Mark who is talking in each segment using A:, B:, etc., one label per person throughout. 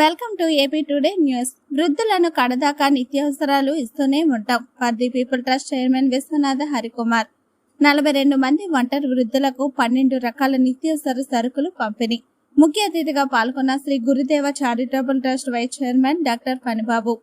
A: Welcome to AP today news. వృద్ధులను కడదాకా నిత్యావసరాలు ఇస్తూనే ఉంటాం. For the people trust chairman Viswanatha Harikumar. నలభై రెండు మంది ఒంటరి వృద్ధులకు పన్నెండు రకాల నిత్యావసర సరుకులు పంపిణీ. ముఖ్య అతిథిగా పాల్గొన్న Sri Gurudeva charitable trust vice chairman doctor Panibabu.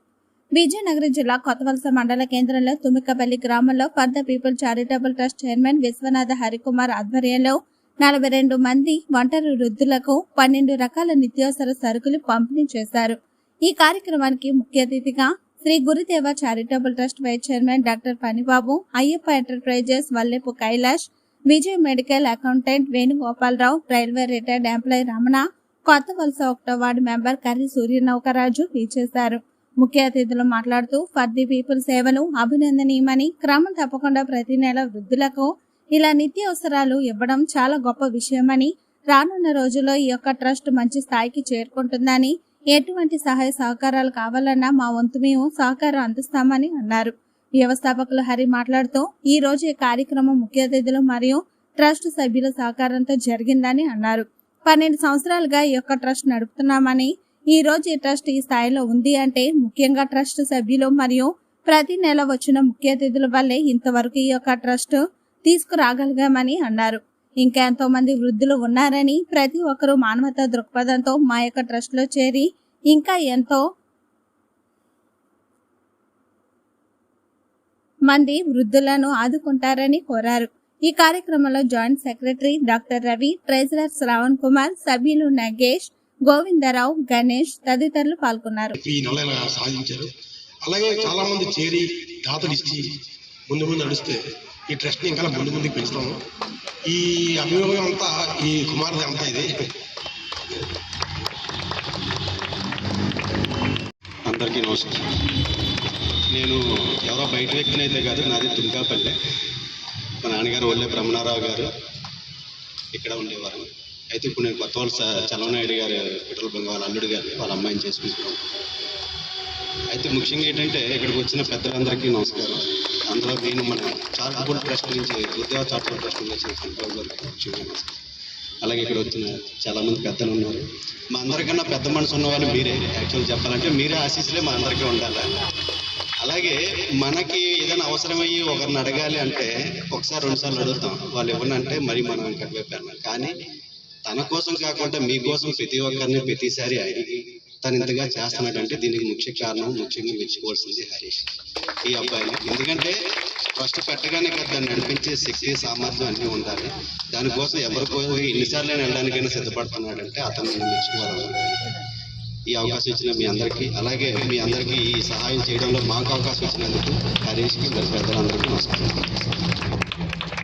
A: Vizianagaram జిల్లా కొత్తవలస మండల కేంద్రంలో తుమికపల్లి గ్రామంలో for the people charitable trust chairman Viswanatha Harikumar ఆధ్వర్యంలో నలభై రెండు మంది ఒంటరి వృద్ధులకు పన్నెండు రకాల నిత్యావసర సరుకులు పంపిణీ చేశారు. ఈ కార్యక్రమానికి ముఖ్య అతిథిగా Sri Gurudeva charitable trust vice chairman doctor Panibabu Ayyappa enterprises Vallepu Kailash Vijay medical accountant Venugopalarao railway retired employee Ramana Kothavalasa ఒకటో వార్డు మెంబర్ కర్రి సూర్యనౌకరాజు వీచేశారు. ముఖ్య అతిథులు మాట్లాడుతూ ఫర్ ది పీపుల్ సేవలు అభినందనీయమని క్రమం తప్పకుండా ప్రతి నెల వృద్ధులకు ఇలా నిత్యావసరాలు ఇవ్వడం చాలా గొప్ప విషయమని రానున్న రోజుల్లో ఈ యొక్క ట్రస్ట్ మంచి స్థాయికి చేరుకుంటుందని ఎటువంటి సహాయ సహకారాలు కావాలన్నా మా వంతు మేము సహకారం అందిస్తామని అన్నారు. వ్యవస్థాపకులు హరి మాట్లాడుతూ ఈ రోజు ఈ కార్యక్రమం ముఖ్య అతిథులు మరియు ట్రస్ట్ సభ్యుల సహకారంతో జరిగిందని అన్నారు. పన్నెండు సంవత్సరాలుగా ఈ యొక్క ట్రస్ట్ నడుపుతున్నామని ఈ రోజు ఈ ట్రస్ట్ ఈ స్థాయిలో ఉంది అంటే ముఖ్యంగా ట్రస్ట్ సభ్యులు మరియు ప్రతి నెల వచ్చిన ముఖ్య అతిథుల వల్లే ఇంతవరకు ఈ యొక్క ట్రస్ట్ తీసుకురాగలిగామని అన్నారు. ఇంకా ఎంతో మంది వృద్ధులు ఉన్నారని ప్రతి ఒక్కరూ మానవతా దృక్పథంతో మా యొక్క ట్రస్ట్లో చేరి ఇంకా ఎంతో మంది వృద్ధులను ఆదుకుంటారని కోరారు. ఈ కార్యక్రమంలో joint secretary doctor Ravi treasurer Shravan Kumar సభ్యులు నగేష్ గోవిందరావు గణేష్ తదితరులు పాల్గొన్నారు.
B: ఈ నెల సాధించారు. అలాగే చాలా మంది చేరి దాతలు ఇచ్చి ముందు ముందు నడిస్తే ఈ ట్రస్ట్ని ఇంకా ముందు ముందుకు పెంచుతాము. ఈ అభియోగం అంతా ఈ కుమారుది అంతా ఇది.
C: అందరికీ నమస్కారం. నేను ఎవరో బయట వ్యక్తిని అయితే కాదు నాది తుంకాపల్లి. మా నాన్నగారు ఒళ్ళే బ్రహ్మనారావు గారు. ఇక్కడ ఉండేవారు. అయితే ఇప్పుడు నేను కొత్త వాళ్ళు చలవనాయుడు గారు పెట్రోల్ బంక్ వాళ్ళ అల్లుడు గారు వాళ్ళ అమ్మాయిని చేసుకుంటున్నాను. అయితే ముఖ్యంగా ఏంటంటే ఇక్కడికి వచ్చిన పెద్దలందరికీ నమస్కారం. అందులో నేను మన చార్టబుల్ ట్రస్ట్ నుంచి ఉద్యోగ చార్టబుల్ ట్రస్ట్ నుంచి వచ్చిన కంట్రోల్ గారికి ముఖ్యంగా నమస్కారం. అలాగే ఇక్కడ వచ్చిన చాలామంది పెద్దలు ఉన్నారు. మా అందరికన్నా పెద్ద మనసు ఉన్నవాళ్ళు మీరే. యాక్చువల్ చెప్పాలంటే మీరే ఆశీస్సులే మా అందరికీ ఉండాలి. అలాగే మనకి ఏదైనా అవసరమయ్యి ఒకరిని అడగాలి అంటే ఒకసారి రెండుసార్లు అడుగుతాం. వాళ్ళు ఎవరినంటే మరి మనం ఇక్కడ వైపు కానీ తన కోసం కాకుండా మీకోసం ప్రతి ఒక్కరిని ప్రతిసారి అడిగి తను ఇంతగా చేస్తున్నాడంటే దీనికి ముఖ్య కారణం ముఖ్యంగా మెచ్చుకోవాల్సింది హరీష్. ఈ అబ్బాయిని. ఎందుకంటే ఫస్ట్ పెట్టగానే కదా దాన్ని నడిపించే శక్తి సామర్థ్యం అన్నీ ఉండాలి. దానికోసం ఎవరికో ఎన్నిసార్లు వెళ్ళడానికైనా సిద్ధపడుతున్నాడంటే అతను నేను మెచ్చుకోవాలి ఈ అవకాశం ఇచ్చిన మీ అందరికీ అలాగే మీ అందరికీ ఈ సహాయం చేయడంలో మాకు అవకాశం ఇచ్చినందుకు హరీష్కి మరి పెద్దలందరికీ నమస్కారం.